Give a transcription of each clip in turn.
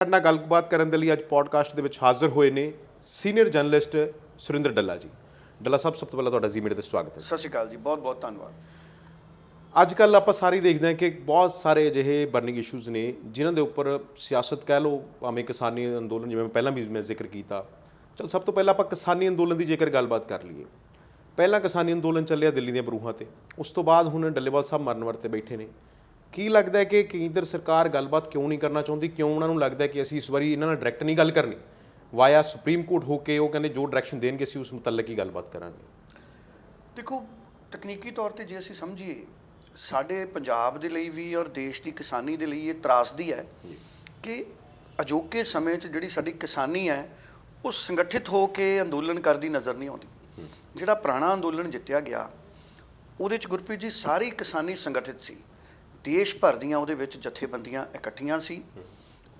ਸਾਡੇ ਨਾਲ ਗੱਲਬਾਤ ਕਰਨ ਦੇ ਲਈ ਅੱਜ ਪੋਡਕਾਸਟ ਦੇ ਵਿੱਚ ਹਾਜ਼ਰ ਹੋਏ ਨੇ ਸੀਨੀਅਰ ਜਰਨਲਿਸਟ ਸੁਰਿੰਦਰ ਡੱਲਾ ਜੀ। ਡੱਲਾ ਸਾਹਿਬ ਸਭ ਤੋਂ ਪਹਿਲਾਂ ਤੁਹਾਡਾ ਜ਼ੀ ਮੀਡੀਆ ਤੇ ਸਵਾਗਤ ਹੈ। ਸਤਿ ਸ਼੍ਰੀ ਅਕਾਲ ਜੀ ਬਹੁਤ ਬਹੁਤ ਧੰਨਵਾਦ। ਅੱਜ ਕੱਲ ਆਪਾਂ ਸਾਰੇ ਦੇਖਦੇ ਹਾਂ ਕਿ ਬਹੁਤ ਸਾਰੇ ਅਜਿਹੇ ਬਰਨਿੰਗ ਇਸ਼ੂਜ਼ ਨੇ ਜਿਨ੍ਹਾਂ ਦੇ ਉੱਪਰ ਸਿਆਸਤ ਕਹਿ ਲਓ ਭਾਵੇਂ ਕਿਸਾਨੀ ਅੰਦੋਲਨ ਜਿਵੇਂ ਮੈਂ ਪਹਿਲਾਂ ਵੀ ਮੈਂ ਜ਼ਿਕਰ ਕੀਤਾ। ਚਲ ਸਭ ਤੋਂ ਪਹਿਲਾਂ ਆਪਾਂ ਕਿਸਾਨੀ ਅੰਦੋਲਨ ਦੀ ਜੇਕਰ ਗੱਲਬਾਤ ਕਰ ਲਈਏ। ਪਹਿਲਾਂ ਕਿਸਾਨੀ ਅੰਦੋਲਨ ਚੱਲਿਆ ਦਿੱਲੀ ਦੀਆਂ ਬਰੂਹਾਂ ਤੇ। ਉਸ ਤੋਂ ਬਾਅਦ ਹੁਣ ਡੱਲੇਵਾਲ ਸਾਹਿਬ ਮਰਨ ਵਰਤੇ ਬੈਠੇ ਨੇ। ਕੀ ਲੱਗਦਾ ਹੈ ਕਿ ਕੇਂਦਰ ਸਰਕਾਰ ਗੱਲਬਾਤ ਕਿਉਂ ਨਹੀਂ ਕਰਨਾ ਚਾਹੁੰਦੀ? ਕਿਉਂ ਉਹਨਾਂ ਨੂੰ ਲੱਗਦਾ ਹੈ ਕਿ ਅਸੀਂ ਇਸ ਵਾਰੀ ਇਹਨਾਂ ਨਾਲ ਡਾਇਰੈਕਟ ਨਹੀਂ ਗੱਲ ਕਰਨੀ? ਵਾਇਆ ਸੁਪਰੀਮ ਕੋਰਟ ਹੋ ਕੇ ਉਹ ਕਹਿੰਦੇ ਜੋ ਡਾਇਰੈਕਸ਼ਨ ਦੇਣਗੇ ਅਸੀਂ ਉਸ ਮੁਤਲਕ ਹੀ ਗੱਲਬਾਤ ਕਰਾਂਗੇ। ਦੇਖੋ ਤਕਨੀਕੀ ਤੌਰ ਤੇ ਜੇ ਅਸੀਂ ਸਮਝੀਏ ਸਾਡੇ ਪੰਜਾਬ ਦੇ ਲਈ ਵੀ ਔਰ ਦੇਸ਼ ਦੀ ਕਿਸਾਨੀ ਦੇ ਲਈ ਇਹ ਤਰਾਸਦੀ ਹੈ ਕਿ ਅਜੋਕੇ ਸਮੇਂ 'ਚ ਜਿਹੜੀ ਸਾਡੀ ਕਿਸਾਨੀ ਹੈ ਉਹ ਸੰਗਠਿਤ ਹੋ ਕੇ ਅੰਦੋਲਨ ਕਰਦੀ ਨਜ਼ਰ ਨਹੀਂ ਆਉਂਦੀ। ਜਿਹੜਾ ਪੁਰਾਣਾ ਅੰਦੋਲਨ ਜਿੱਤਿਆ ਗਿਆ ਉਹਦੇ 'ਚ ਗੁਰਪ੍ਰੀਤ ਜੀ ਸਾਰੀ ਕਿਸਾਨੀ ਸੰਗਠਿਤ ਸੀ। ਦੇਸ਼ ਭਰ ਦੀਆਂ ਉਹਦੇ ਵਿੱਚ ਜਥੇਬੰਦੀਆਂ ਇਕੱਠੀਆਂ ਸੀ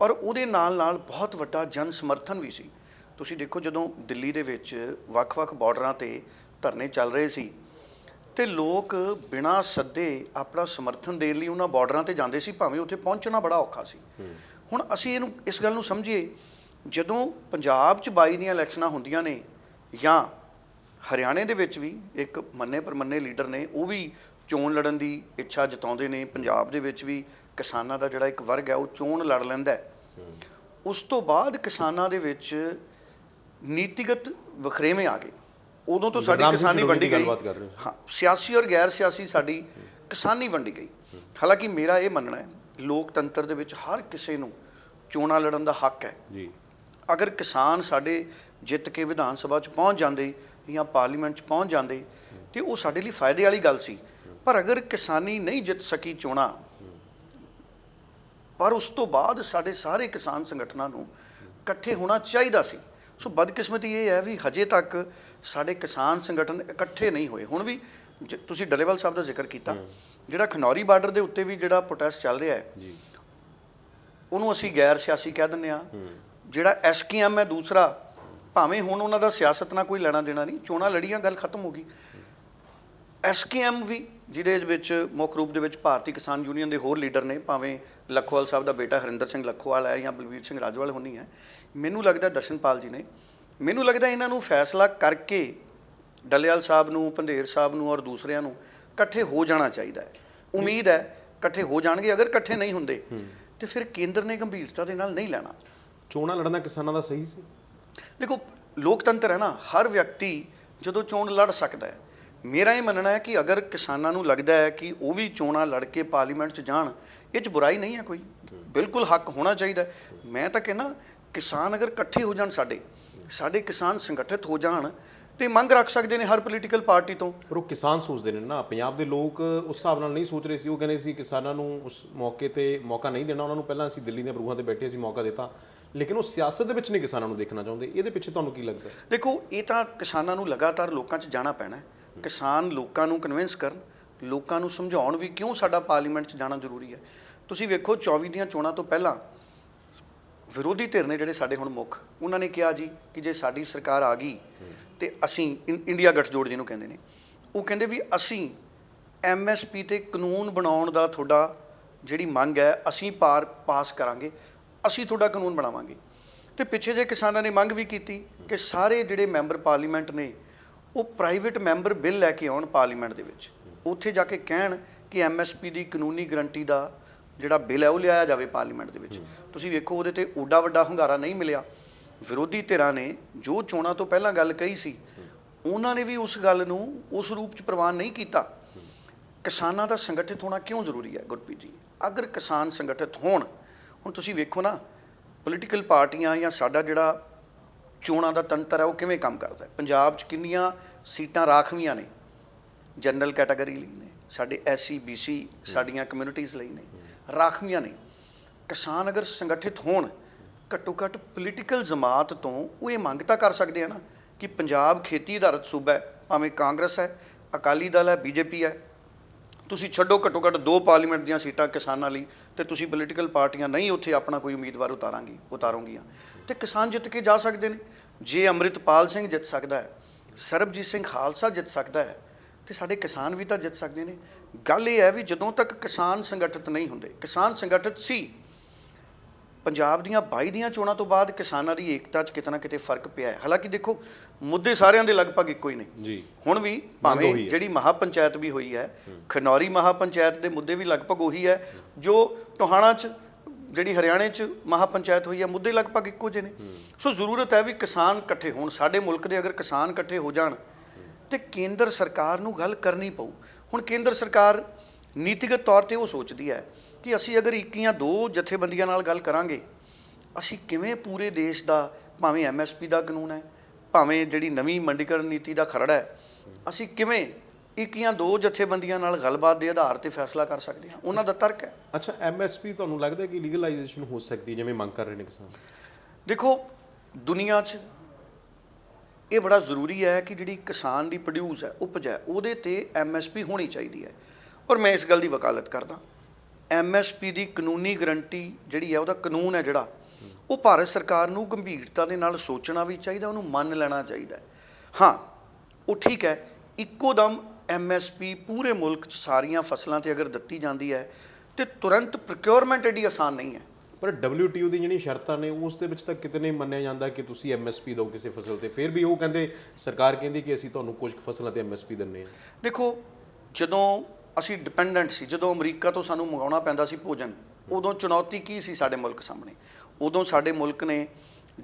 ਔਰ ਉਹਦੇ ਨਾਲ ਨਾਲ ਬਹੁਤ ਵੱਡਾ ਜਨ ਸਮਰਥਨ ਵੀ ਸੀ। ਤੁਸੀਂ ਦੇਖੋ ਜਦੋਂ ਦਿੱਲੀ ਦੇ ਵਿੱਚ ਵੱਖ-ਵੱਖ ਬਾਰਡਰਾਂ ਤੇ ਧਰਨੇ ਚੱਲ ਰਹੇ ਸੀ ਤੇ ਲੋਕ ਬਿਨਾਂ ਸੱਦੇ ਆਪਣਾ ਸਮਰਥਨ ਦੇਣ ਲਈ ਉਹਨਾਂ ਬਾਰਡਰਾਂ ਤੇ ਜਾਂਦੇ ਸੀ, ਭਾਵੇਂ ਉੱਥੇ ਪਹੁੰਚਣਾ ਬੜਾ ਔਖਾ ਸੀ। ਹੁਣ ਅਸੀਂ ਇਹਨੂੰ, ਇਸ ਗੱਲ ਨੂੰ ਸਮਝੀਏ, ਜਦੋਂ ਪੰਜਾਬ 'ਚ 22 ਦੀਆਂ ਇਲੈਕਸ਼ਨਾਂ ਹੁੰਦੀਆਂ ਨੇ ਜਾਂ ਹਰਿਆਣੇ ਦੇ ਵਿੱਚ ਵੀ ਇੱਕ ਮੰਨੇ ਪਰਮੰਨੇ ਲੀਡਰ ਨੇ, ਉਹ ਵੀ ਚੋਣ ਲੜਨ ਦੀ ਇੱਛਾ ਜਤਾਉਂਦੇ ਨੇ ਪੰਜਾਬ ਦੇ ਵਿੱਚ ਵੀ ਕਿਸਾਨਾਂ ਦਾ ਜਿਹੜਾ ਇੱਕ ਵਰਗ ਹੈ ਉਹ ਚੋਣ ਲੜ ਲੈਂਦਾ ਹੈ। ਉਸ ਤੋਂ ਬਾਅਦ ਕਿਸਾਨਾਂ ਦੇ ਵਿੱਚ ਨੀਤੀਗਤ ਵਖਰੇਵੇਂ ਆ ਗਏ। ਉਦੋਂ ਤੋਂ ਸਾਡੀ ਕਿਸਾਨੀ ਵੰਡੀ ਗਈ। ਹਾਂ। ਸਿਆਸੀ ਔਰ ਗੈਰ ਸਿਆਸੀ ਸਾਡੀ ਕਿਸਾਨੀ ਵੰਡੀ ਗਈ। ਹਾਲਾਂਕਿ ਮੇਰਾ ਇਹ ਮੰਨਣਾ ਹੈ ਲੋਕਤੰਤਰ ਦੇ ਵਿੱਚ ਹਰ ਕਿਸੇ ਨੂੰ ਚੋਣਾਂ ਲੜਨ ਦਾ ਹੱਕ ਹੈ। ਜੀ। ਅਗਰ ਕਿਸਾਨ ਸਾਡੇ ਜਿੱਤ ਕੇ ਵਿਧਾਨ ਸਭਾ 'ਚ ਪਹੁੰਚ ਜਾਂਦੇ ਜਾਂ ਪਾਰਲੀਮੈਂਟ 'ਚ ਪਹੁੰਚ ਜਾਂਦੇ ਤੇ ਉਹ ਸਾਡੇ ਲਈ ਫਾਇਦੇ ਵਾਲੀ ਗੱਲ ਸੀ। ਪਰ ਅਗਰ ਕਿਸਾਨੀ ਨਹੀਂ ਜਿੱਤ ਸਕੀ ਚੋਣਾਂ ਪਰ ਉਸ ਤੋਂ ਬਾਅਦ ਸਾਡੇ ਸਾਰੇ ਕਿਸਾਨ ਸੰਗਠਨਾਂ ਨੂੰ ਇਕੱਠੇ ਹੋਣਾ ਚਾਹੀਦਾ ਸੀ। ਸੋ ਬਦਕਿਸਮਤੀ ਇਹ ਹੈ ਵੀ ਹਜੇ ਤੱਕ ਸਾਡੇ ਕਿਸਾਨ ਸੰਗਠਨ ਇਕੱਠੇ ਨਹੀਂ ਹੋਏ। ਹੁਣ ਵੀ ਤੁਸੀਂ ਡਲੇਵਾਲ ਸਾਹਿਬ ਦਾ ਜ਼ਿਕਰ ਕੀਤਾ ਜਿਹੜਾ ਖਨੌਰੀ ਬਾਰਡਰ ਦੇ ਉੱਤੇ ਵੀ ਜਿਹੜਾ ਪ੍ਰੋਟੈਸਟ ਚੱਲ ਰਿਹਾ ਹੈ ਜੀ। ਉਹਨੂੰ ਅਸੀਂ ਗੈਰ ਸਿਆਸੀ ਕਹਿ ਦਿੰਦੇ ਆ ਜਿਹੜਾ ਐਸਕੇਐਮ ਹੈ ਦੂਸਰਾ ਭਾਵੇਂ ਹੁਣ ਉਹਨਾਂ ਦਾ ਸਿਆਸਤ ਨਾਲ ਕੋਈ ਲੈਣਾ ਦੇਣਾ ਨਹੀਂ ਚੋਣਾਂ ਲੜੀਆਂ ਗੱਲ ਖਤਮ ਹੋ ਗਈ। ਐਸਕੇਐਮ ਵੀ ਜਿਹਦੇ ਵਿੱਚ ਮੁੱਖ ਰੂਪ ਦੇ ਵਿੱਚ ਭਾਰਤੀ ਕਿਸਾਨ ਯੂਨੀਅਨ ਦੇ ਹੋਰ ਲੀਡਰ ਨੇ ਭਾਵੇਂ ਲੱਖੋਵਾਲ ਸਾਹਿਬ ਦਾ ਬੇਟਾ ਹਰਿੰਦਰ ਸਿੰਘ ਲੱਖੋਵਾਲ ਹੈ ਜਾਂ ਬਲਵੀਰ ਸਿੰਘ ਰਾਜਵਾਲ ਹੋਣੀ ਹੈ ਮੈਨੂੰ ਲੱਗਦਾ ਦਰਸ਼ਨਪਾਲ ਜੀ ਨੇ ਮੈਨੂੰ ਲੱਗਦਾ ਇਹਨਾਂ ਨੂੰ ਫੈਸਲਾ ਕਰਕੇ ਡੱਲੇਵਾਲ ਸਾਹਿਬ ਨੂੰ ਪੰਧੇਰ ਸਾਹਿਬ ਨੂੰ ਔਰ ਦੂਸਰਿਆਂ ਨੂੰ ਇਕੱਠੇ ਹੋ ਜਾਣਾ ਚਾਹੀਦਾ ਹੈ। ਉਮੀਦ ਹੈ ਇਕੱਠੇ ਹੋ ਜਾਣਗੇ ਅਗਰ ਇਕੱਠੇ ਨਹੀਂ ਹੁੰਦੇ ਤੇ ਫਿਰ ਕੇਂਦਰ ਨੇ ਗੰਭੀਰਤਾ ਦੇ ਨਾਲ ਨਹੀਂ ਲੈਣਾ। ਚੋਣਾਂ ਲੜਨਾ ਕਿਸਾਨਾਂ ਦਾ ਸਹੀ ਸੀ? ਦੇਖੋ ਲੋਕਤੰਤਰ ਹੈ ਨਾ ਹਰ ਵਿਅਕਤੀ ਜਦੋਂ ਚੋਣ ਲੜ ਸਕਦਾ ਹੈ ਮੇਰਾ ਇਹ ਮੰਨਣਾ ਹੈ ਕਿ ਅਗਰ ਕਿਸਾਨਾਂ ਨੂੰ ਲੱਗਦਾ ਹੈ ਕਿ ਉਹ ਵੀ ਚੋਣਾਂ ਲੜ ਕੇ ਪਾਰਲੀਮੈਂਟ 'ਚ ਜਾਣ ਇਹ 'ਚ ਬੁਰਾਈ ਨਹੀਂ ਹੈ ਕੋਈ। ਬਿਲਕੁਲ ਹੱਕ ਹੋਣਾ ਚਾਹੀਦਾ। ਮੈਂ ਤਾਂ ਕਹਿੰਦਾ ਕਿਸਾਨ ਅਗਰ ਇਕੱਠੇ ਹੋ ਜਾਣ ਸਾਡੇ ਸਾਡੇ ਕਿਸਾਨ ਸੰਗਠਿਤ ਹੋ ਜਾਣ ਤੇ ਮੰਗ ਰੱਖ ਸਕਦੇ ਨੇ ਹਰ ਪੋਲੀਟੀਕਲ ਪਾਰਟੀ ਤੋਂ। ਪਰ ਉਹ ਕਿਸਾਨ ਸੋਚਦੇ ਨੇ ਨਾ ਪੰਜਾਬ ਦੇ ਲੋਕ ਉਸ ਹਿਸਾਬ ਨਾਲ ਨਹੀਂ ਸੋਚ ਰਹੇ ਸੀ। ਉਹ ਕਹਿੰਦੇ ਸੀ ਕਿਸਾਨਾਂ ਨੂੰ ਉਸ ਮੌਕੇ ਤੇ ਮੌਕਾ ਨਹੀਂ ਦੇਣਾ। ਉਹਨਾਂ ਨੂੰ ਪਹਿਲਾਂ ਅਸੀਂ ਦਿੱਲੀ ਦੀਆਂ ਬਰੂਹਾਂ ਤੇ ਬੈਠੇ ਸੀ ਮੌਕਾ ਦਿੱਤਾ। ਲੇਕਿਨ ਉਹ ਸਿਆਸਤ ਦੇ ਵਿੱਚ ਨਹੀਂ ਕਿਸਾਨਾਂ ਨੂੰ ਦੇਖਣਾ ਚਾਹੁੰਦੇ। ਇਹਦੇ ਪਿੱਛੇ ਤੁਹਾਨੂੰ ਕੀ ਲੱਗਦਾ? ਦੇਖੋ ਇਹ ਤਾਂ ਕਿਸਾਨਾਂ ਨੂੰ ਲਗਾਤਾਰ ਲੋਕਾਂ 'ਚ ਜਾਣਾ ਪੈਣਾ ਹੈ। ਕਿਸਾਨ ਲੋਕਾਂ ਨੂੰ ਕਨਵਿੰਸ ਕਰਨ, ਲੋਕਾਂ ਨੂੰ ਸਮਝਾਉਣ ਵੀ ਕਿਉਂ ਸਾਡਾ ਪਾਰਲੀਮੈਂਟ 'ਚ ਜਾਣਾ ਜ਼ਰੂਰੀ ਹੈ। ਤੁਸੀਂ ਵੇਖੋ 24 ਦੀਆਂ ਚੋਣਾਂ ਤੋਂ ਪਹਿਲਾਂ ਵਿਰੋਧੀ ਧਿਰ ਨੇ ਜਿਹੜੇ ਸਾਡੇ ਹੁਣ ਮੁੱਖ, ਉਹਨਾਂ ਨੇ ਕਿਹਾ ਜੀ ਕਿ ਜੇ ਸਾਡੀ ਸਰਕਾਰ ਆ ਗਈ ਤੇ ਅਸੀਂ ਇੰਡੀਆ ਗੱਠਜੋੜ ਜਿਹਨੂੰ ਕਹਿੰਦੇ ਨੇ। ਉਹ ਕਹਿੰਦੇ ਵੀ ਅਸੀਂ ਐਮਐਸਪੀ ਤੇ ਕਾਨੂੰਨ ਬਣਾਉਣ ਦਾ ਤੁਹਾਡਾ ਜਿਹੜੀ ਮੰਗ ਹੈ, ਅਸੀਂ ਪਾਰ, ਪਾਸ ਕਰਾਂਗੇ, ਅਸੀਂ ਤੁਹਾਡਾ ਕਾਨੂੰਨ ਬਣਾਵਾਂਗੇ। ਤੇ ਪਿੱਛੇ ਜੇ ਕਿਸਾਨਾਂ ਨੇ ਮੰਗ ਵੀ ਕੀਤੀ ਕਿ ਸਾਰੇ ਜਿਹੜੇ ਮੈਂਬਰ ਪਾਰਲੀਮੈਂਟ ਨੇ ਉਹ ਪ੍ਰਾਈਵੇਟ ਮੈਂਬਰ ਬਿੱਲ ਲੈ ਕੇ ਆਉਣ ਪਾਰਲੀਮੈਂਟ ਦੇ ਵਿੱਚ। ਉੱਥੇ ਜਾ ਕੇ ਕਹਿਣ ਕਿ ਐਮਐਸਪੀ ਦੀ ਕਾਨੂੰਨੀ ਗਰੰਟੀ ਦਾ ਜਿਹੜਾ ਬਿੱਲ ਹੈ ਉਹ ਲਿਆਇਆ ਜਾਵੇ ਪਾਰਲੀਮੈਂਟ ਦੇ ਵਿੱਚ। ਤੁਸੀਂ ਵੇਖੋ, ਉਹਦੇ ਤੇ ਓਡਾ ਵੱਡਾ ਹੁੰਗਾਰਾ ਨਹੀਂ ਮਿਲਿਆ। ਵਿਰੋਧੀ ਧਿਰਾਂ ਨੇ ਜੋ ਚੋਣਾਂ ਤੋਂ ਪਹਿਲਾਂ ਗੱਲ ਕਹੀ ਸੀ, ਉਹਨਾਂ ਨੇ ਵੀ ਉਸ ਗੱਲ ਨੂੰ ਉਸ ਰੂਪ 'ਚ ਪ੍ਰਵਾਨ ਨਹੀਂ ਕੀਤਾ। ਕਿਸਾਨਾਂ ਦਾ ਸੰਗਠਿਤ ਹੋਣਾ ਕਿਉਂ ਜ਼ਰੂਰੀ ਹੈ ਗੁਰਪ੍ਰੀਤ ਜੀ? ਅਗਰ ਕਿਸਾਨ ਸੰਗਠਿਤ ਹੋਣ, ਹੁਣ ਤੁਸੀਂ ਵੇਖੋ ਨਾ ਪੋਲੀਟੀਕਲ ਪਾਰਟੀਆਂ ਜਾਂ ਸਾਡਾ ਜਿਹੜਾ ਚੋਣਾਂ ਦਾ ਤੰਤਰ ਹੈ, ਉਹ ਕਿਵੇਂ ਕੰਮ ਕਰਦਾ ਹੈ? ਪੰਜਾਬ 'ਚ ਕਿੰਨੀਆਂ ਸੀਟਾਂ ਰਾਖਵੀਆਂ ਨੇ? ਜਨਰਲ ਕੈਟਾਗਰੀ ਲਈ ਨੇ, ਸਾਡੇ ਐਸਸੀ ਬੀਸੀ ਸਾਡੀਆਂ ਕਮਿਊਨਿਟੀਆਂ ਲਈ ਨੇ, ਰਾਖਵੀਆਂ ਨੇ। ਕਿਸਾਨ ਅਗਰ ਸੰਗਠਿਤ ਹੋਣ ਘੱਟੋ ਘੱਟ ਪੋਲੀਟੀਕਲ ਜਮਾਤ ਤੋਂ ਉਹ ਇਹ ਮੰਗ ਤਾਂ ਕਰ ਸਕਦੇ ਆ ਨਾ ਕਿ ਪੰਜਾਬ ਖੇਤੀ ਆਧਾਰਿਤ ਸੂਬਾ ਹੈ, ਭਾਵੇਂ ਕਾਂਗਰਸ ਹੈ, ਅਕਾਲੀ ਦਲ ਹੈ, ਬੀਜੇਪੀ ਹੈ। ਤੁਸੀਂ ਛੱਡੋ ਘੱਟੋ ਘੱਟ ਦੋ ਪਾਰਲੀਮੈਂਟ ਦੀਆਂ ਸੀਟਾਂ ਕਿਸਾਨਾਂ ਲਈ ਤੇ ਤੁਸੀਂ ਪੋਲੀਟੀਕਲ ਪਾਰਟੀਆਂ ਨਹੀਂ ਉੱਥੇ ਆਪਣਾ ਕੋਈ ਉਮੀਦਵਾਰ ਉਤਾਰਾਂਗੀ, ਉਤਾਰੋਂਗੀਆਂ। ਤੇ ਕਿਸਾਨ ਜਿੱਤ ਕੇ ਜਾ ਸਕਦੇ ਨੇ। ਜੇ ਅੰਮ੍ਰਿਤਪਾਲ ਸਿੰਘ ਜਿੱਤ ਸਕਦਾ ਹੈ ਸਰਬਜੀਤ ਸਿੰਘ ਖਾਲਸਾ ਜਿੱਤ ਸਕਦਾ ਹੈ ਤੇ ਸਾਡੇ ਕਿਸਾਨ ਵੀ ਤਾਂ ਜਿੱਤ ਸਕਦੇ ਨੇ। ਗੱਲ ਇਹ ਹੈ ਵੀ ਜਦੋਂ ਤੱਕ ਕਿਸਾਨ ਸੰਗਠਿਤ ਨਹੀਂ ਹੁੰਦੇ ਕਿਸਾਨ ਸੰਗਠਿਤ ਸੀ ਪੰਜਾਬ ਦੀਆਂ 22 ਦੀਆਂ ਚੋਣਾਂ ਤੋਂ ਬਾਅਦ ਕਿਸਾਨਾਂ ਦੀ ਏਕਤਾ 'ਚ ਕਿਤੇ ਨਾ ਕਿਤੇ ਫ਼ਰਕ ਪਿਆ ਹੈ। ਹਾਲਾਂਕਿ ਦੇਖੋ ਮੁੱਦੇ ਸਾਰਿਆਂ ਦੇ ਲਗਭਗ ਇੱਕੋ ਹੀ ਨੇ। ਜੀ। ਹੁਣ ਵੀ ਭਾਵੇਂ। ਜਿਹੜੀ ਮਹਾ ਪੰਚਾਇਤ ਵੀ ਹੋਈ ਹੈ ਖਨੌਰੀ ਮਹਾ ਪੰਚਾਇਤ ਦੇ ਮੁੱਦੇ ਵੀ ਲਗਭਗ ਉਹੀ ਹੈ ਜੋ ਟੋਹਾਣਾ 'ਚ ਜਿਹੜੀ ਹਰਿਆਣੇ 'ਚ ਮਹਾ ਪੰਚਾਇਤ ਹੋਈ ਹੈ ਮੁੱਦੇ ਲਗਭਗ ਇੱਕੋ ਜਿਹੇ ਨੇ। ਸੋ ਜ਼ਰੂਰਤ ਹੈ ਵੀ ਕਿਸਾਨ ਇਕੱਠੇ ਹੋਣ। ਸਾਡੇ ਮੁਲਕ ਦੇ ਅਗਰ ਕਿਸਾਨ ਇਕੱਠੇ ਹੋ ਜਾਣ ਤੇ ਕੇਂਦਰ ਸਰਕਾਰ ਨੂੰ ਗੱਲ ਕਰਨੀ ਪਊ। ਹੁਣ ਕੇਂਦਰ ਸਰਕਾਰ ਨੀਤੀਗਤ ਤੌਰ ਤੇ ਉਹ ਸੋਚਦੀ ਹੈ ਕਿ ਅਸੀਂ ਅਗਰ ਇੱਕੀਆਂ ਦੋ ਜਥੇਬੰਦੀਆਂ ਨਾਲ ਗੱਲ ਕਰਾਂਗੇ ਅਸੀਂ ਕਿਵੇਂ ਪੂਰੇ ਦੇਸ਼ ਦਾ ਭਾਵੇਂ ਐਮਐਸਪੀ ਦਾ ਕਾਨੂੰਨ ਹੈ ਭਾਵੇਂ ਜਿਹੜੀ ਨਵੀਂ ਮੰਡੀਕਰਨ ਨੀਤੀ ਦਾ ਖਰੜਾ ਹੈ ਅਸੀਂ ਕਿਵੇਂ ਇੱਕੀਆਂ ਦੋ ਜਥੇਬੰਦੀਆਂ ਨਾਲ ਗੱਲਬਾਤ ਦੇ ਆਧਾਰ ਤੇ ਫੈਸਲਾ ਕਰ ਸਕਦੇ ਹਾਂ। ਉਹਨਾਂ ਦਾ ਤਰਕ ਹੈ। ਅੱਛਾ ਐਮਐਸਪੀ ਤੁਹਾਨੂੰ ਲੱਗਦਾ ਕਿ ਲੀਗਲਾਈਜੇਸ਼ਨ ਹੋ ਸਕਦੀ ਜਿਵੇਂ ਮੰਗ ਕਰ ਰਹੇ ਨੇ ਕਿਸਾਨ? ਦੇਖੋ ਦੁਨੀਆ 'ਚ ਇਹ ਬੜਾ ਜ਼ਰੂਰੀ ਹੈ ਕਿ ਜਿਹੜੀ ਕਿਸਾਨ ਦੀ ਪ੍ਰੋਡਿਊਸ ਹੈ ਉਪਜ ਹੈ ਉਹਦੇ ਤੇ ਐਮਐਸਪੀ ਹੋਣੀ ਚਾਹੀਦੀ ਹੈ। ਔਰ ਮੈਂ ਇਸ ਗੱਲ ਦੀ ਵਕਾਲਤ ਕਰਦਾ। ਐਮਐਸਪੀ ਦੀ ਕਾਨੂੰਨੀ ਗਰੰਟੀ ਜਿਹੜੀ ਹੈ ਉਹਦਾ ਕਾਨੂੰਨ ਹੈ ਜਿਹੜਾ ਉਹ ਭਾਰਤ ਸਰਕਾਰ ਨੂੰ ਗੰਭੀਰਤਾ ਦੇ ਨਾਲ ਸੋਚਣਾ ਵੀ ਚਾਹੀਦਾ ਉਹਨੂੰ ਮੰਨ ਲੈਣਾ ਚਾਹੀਦਾ। ਹਾਂ ਉਹ ਠੀਕ ਹੈ ਇੱਕੋ ਦਮ ਐਮਐਸਪੀ ਪੂਰੇ ਮੁਲਕ 'ਚ ਸਾਰੀਆਂ ਫਸਲਾਂ ਤੇ ਅਗਰ ਦਿੱਤੀ ਜਾਂਦੀ ਹੈ ਤੇ ਤੁਰੰਤ ਪ੍ਰੋਕਿਉਰਮੈਂਟ ਐਡੀ ਆਸਾਨ ਨਹੀਂ ਹੈ। ਪਰ WTO ਦੀ ਜਿਹੜੀ ਸ਼ਰਤਾਂ ਨੇ ਉਸ ਦੇ ਵਿੱਚ ਤਾਂ ਕਿਤੇ ਨਹੀਂ ਮੰਨਿਆ ਜਾਂਦਾ ਕਿ ਤੁਸੀਂ ਐਮਐਸਪੀ ਦਿਓ ਕਿਸੇ ਫਸਲ ਤੇ। ਫਿਰ ਵੀ ਉਹ ਕਹਿੰਦੇ ਸਰਕਾਰ ਕਹਿੰਦੀ ਕਿ ਅਸੀਂ ਤੁਹਾਨੂੰ ਕੁਝ ਫਸਲਾਂ ਤੇ ਐਮਐਸਪੀ ਦਿੰਨੇ ਆ ਦੇਖੋ ਜਦੋਂ ਅਸੀਂ ਡਿਪੈਂਡੈਂਟ ਸੀ ਜਦੋਂ ਅਮਰੀਕਾ ਤੋਂ ਸਾਨੂੰ ਮੰਗਾਉਣਾ ਪੈਂਦਾ ਸੀ ਭੋਜਨ ਉਦੋਂ ਚੁਣੌਤੀ ਕੀ ਸੀ ਸਾਡੇ ਮੁਲਕ ਸਾਹਮਣੇ? ਉਦੋਂ ਸਾਡੇ ਮੁਲਕ ਨੇ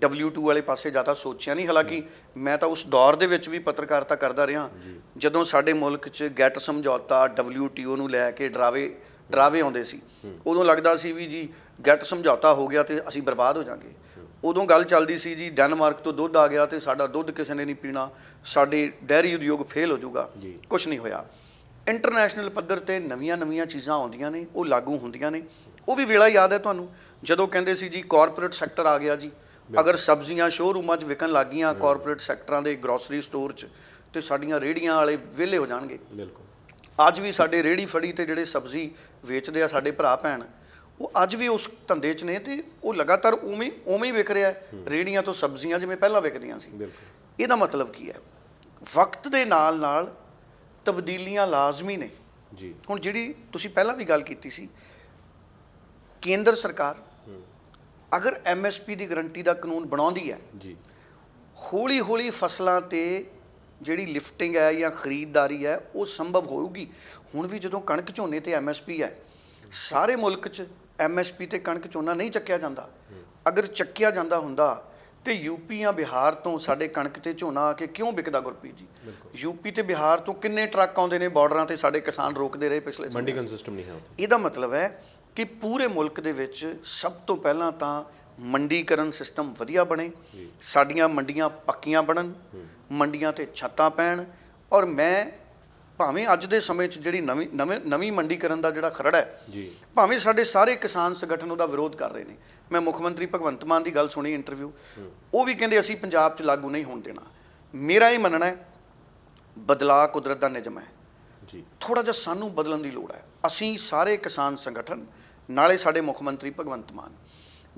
W2 ਵਾਲੇ ਪਾਸੇ ਜ਼ਿਆਦਾ ਸੋਚਿਆ ਨਹੀਂ। ਹਾਲਾਂਕਿ ਮੈਂ ਤਾਂ ਉਸ ਦੌਰ ਦੇ ਵਿੱਚ ਵੀ ਪੱਤਰਕਾਰਤਾ ਕਰਦਾ ਰਿਹਾ। ਜਦੋਂ ਸਾਡੇ ਮੁਲਕ 'ਚ ਗੈਟ ਸਮਝੌਤਾ WTO ਨੂੰ ਲੈ ਕੇ ਡਰਾਵੇ ਡਰਾਵੇ ਆਉਂਦੇ ਸੀ ਉਦੋਂ ਲੱਗਦਾ ਸੀ ਵੀ ਜੀ ਗੈਟ ਸਮਝੌਤਾ ਹੋ ਗਿਆ ਤੇ ਅਸੀਂ ਬਰਬਾਦ ਹੋ ਜਾਾਂਗੇ। ਉਦੋਂ ਗੱਲ ਚੱਲਦੀ ਸੀ ਜੀ ਡੈਨਮਾਰਕ ਤੋਂ ਦੁੱਧ ਆ ਗਿਆ ਤੇ ਸਾਡਾ ਦੁੱਧ ਕਿਸੇ ਨੇ ਨਹੀਂ ਪੀਣਾ ਸਾਡੇ ਡੈਰੀ ਉਦਯੋਗ ਫੇਲ ਹੋ ਜਾਊਗਾ। ਕੁਝ ਨਹੀਂ ਹੋਇਆ। ਇੰਟਰਨੈਸ਼ਨਲ ਪੱਧਰ ਤੇ ਨਵੀਆਂ-ਨਵੀਆਂ ਚੀਜ਼ਾਂ ਆਉਂਦੀਆਂ ਨੇ ਉਹ ਲਾਗੂ ਹੁੰਦੀਆਂ ਨੇ। ਉਹ ਵੀ ਵੇਲਾ ਯਾਦ ਹੈ ਤੁਹਾਨੂੰ ਜਦੋਂ ਕਹਿੰਦੇ ਸੀ ਜੀ ਕਾਰਪੋਰੇਟ ਸੈਕਟਰ ਆ ਗਿਆ ਜੀ ਅਗਰ ਸਬਜ਼ੀਆਂ ਸ਼ੋਰੂਮਾਂ 'ਚ ਵਿਕਣ ਲੱਗੀਆਂ ਕਾਰਪੋਰੇਟ ਸੈਕਟਰਾਂ ਦੇ ਗਰੋਸਰੀ ਸਟੋਰ 'ਚ ਤੇ ਸਾਡੀਆਂ ਰੇੜੀਆਂ ਵਾਲੇ ਵਿਹਲੇ ਹੋ ਜਾਣਗੇ। ਬਿਲਕੁਲ। ਅੱਜ ਵੀ ਸਾਡੇ ਰੇੜੀ ਫੜੀ ਤੇ ਜਿਹੜੇ ਸਬਜ਼ੀ ਵੇਚਦੇ ਆ ਸਾਡੇ ਭਰਾ ਭੈਣ ਉਹ ਅੱਜ ਵੀ ਉਸ ਧੰਦੇ 'ਚ ਨੇ ਤੇ ਉਹ ਲਗਾਤਾਰ ਉਵੇਂ ਉਵੇਂ ਹੀ ਵਿਕ ਰਿਹਾ ਹੈ। ਰੇੜੀਆਂ ਤੋਂ ਸਬਜ਼ੀਆਂ ਜਿਵੇਂ ਪਹਿਲਾਂ ਵਿਕਦੀਆਂ ਸੀ। ਬਿਲਕੁਲ। ਇਹਦਾ ਮਤਲਬ ਕੀ ਹੈ? ਵਕਤ ਦੇ ਨਾਲ ਨਾਲ ਤਬਦੀਲੀਆਂ ਲਾਜ਼ਮੀ ਨੇ। ਜੀ। ਹੁਣ ਜਿਹੜੀ ਤੁਸੀਂ ਪਹਿਲਾਂ ਵੀ ਗੱਲ ਕੀਤੀ ਸੀ ਕੇਂਦਰ ਸਰਕਾਰ ਅਗਰ ਐਮਐਸਪੀ ਦੀ ਗਰੰਟੀ ਦਾ ਕਾਨੂੰਨ ਬਣਾਉਂਦੀ ਹੈ ਜੀ। ਹੌਲੀ ਹੌਲੀ ਫਸਲਾਂ ਤੇ ਜਿਹੜੀ ਲਿਫਟਿੰਗ ਹੈ ਜਾਂ ਖਰੀਦਦਾਰੀ ਹੈ ਉਹ ਸੰਭਵ ਹੋਊਗੀ। ਹੁਣ ਵੀ ਜਦੋਂ ਕਣਕ ਝੋਨੇ ਤੇ ਐਮਐਸਪੀ ਹੈ ਸਾਰੇ ਮੁਲਕ 'ਚ ਐਮਐਸਪੀ ਤੇ ਕਣਕ ਝੋਨਾ ਨਹੀਂ ਚੱਕਿਆ ਜਾਂਦਾ। ਅਗਰ ਚੱਕਿਆ ਜਾਂਦਾ ਹੁੰਦਾ ਤੇ ਯੂਪੀ ਜਾਂ ਬਿਹਾਰ ਤੋਂ ਸਾਡੇ ਕਣਕ ਤੇ ਝੋਨਾ ਆ ਕੇ ਕਿਉਂ ਵਿਕਦਾ ਗੁਰਪ੍ਰੀਤ ਜੀ? ਯੂਪੀ ਤੇ ਬਿਹਾਰ ਤੋਂ ਕਿੰਨੇ ਟਰੱਕ ਆਉਂਦੇ ਨੇ ਬਾਰਡਰਾਂ ਤੇ ਸਾਡੇ ਕਿਸਾਨ ਰੋਕਦੇ ਰਹੇ ਪਿਛਲੇ ਸਮੇਂ ਮੰਡੀਕਰਨ ਸਿਸਟਮ ਨਹੀਂ ਹੈ ਇਹਦਾ ਮਤਲਬ ਹੈ ਕਿ ਪੂਰੇ ਮੁਲਕ ਦੇ ਵਿੱਚ ਸਭ ਤੋਂ ਪਹਿਲਾਂ ਤਾਂ ਮੰਡੀਕਰਨ ਸਿਸਟਮ ਵਧੀਆ ਬਣੇ ਸਾਡੀਆਂ ਮੰਡੀਆਂ ਪੱਕੀਆਂ ਬਣਨ ਮੰਡੀਆਂ ਤੇ ਛੱਤਾਂ ਪੈਣ ਔਰ ਮੈਂ ਭਾਵੇਂ ਅੱਜ ਦੇ ਸਮੇਂ 'ਚ ਜਿਹੜੀ ਨਵੀਂ ਨਵੇਂ ਨਵੀਂ ਮੰਡੀਕਰਨ ਦਾ ਜਿਹੜਾ ਖਰੜਾ ਹੈ ਜੀ। ਭਾਵੇਂ ਸਾਡੇ ਸਾਰੇ ਕਿਸਾਨ ਸੰਗਠਨ ਉਹਦਾ ਵਿਰੋਧ ਕਰ ਰਹੇ ਨੇ। ਮੈਂ ਮੁੱਖ ਮੰਤਰੀ ਭਗਵੰਤ ਮਾਨ ਦੀ ਗੱਲ ਸੁਣੀ ਇੰਟਰਵਿਊ ਉਹ ਵੀ ਕਹਿੰਦੇ ਅਸੀਂ ਪੰਜਾਬ 'ਚ ਲਾਗੂ ਨਹੀਂ ਹੋਣ ਦੇਣਾ। ਮੇਰਾ ਇਹ ਮੰਨਣਾ ਹੈ ਬਦਲਾਅ ਕੁਦਰਤ ਦਾ ਨਿਯਮ ਹੈ। ਜੀ। ਥੋੜਾ ਜਿਹਾ ਸਾਨੂੰ ਬਦਲਣ ਦੀ ਲੋੜ ਹੈ। ਅਸੀਂ ਸਾਰੇ ਕਿਸਾਨ ਸੰਗਠਨ ਨਾਲੇ ਸਾਡੇ ਮੁੱਖ ਮੰਤਰੀ ਭਗਵੰਤ ਮਾਨ।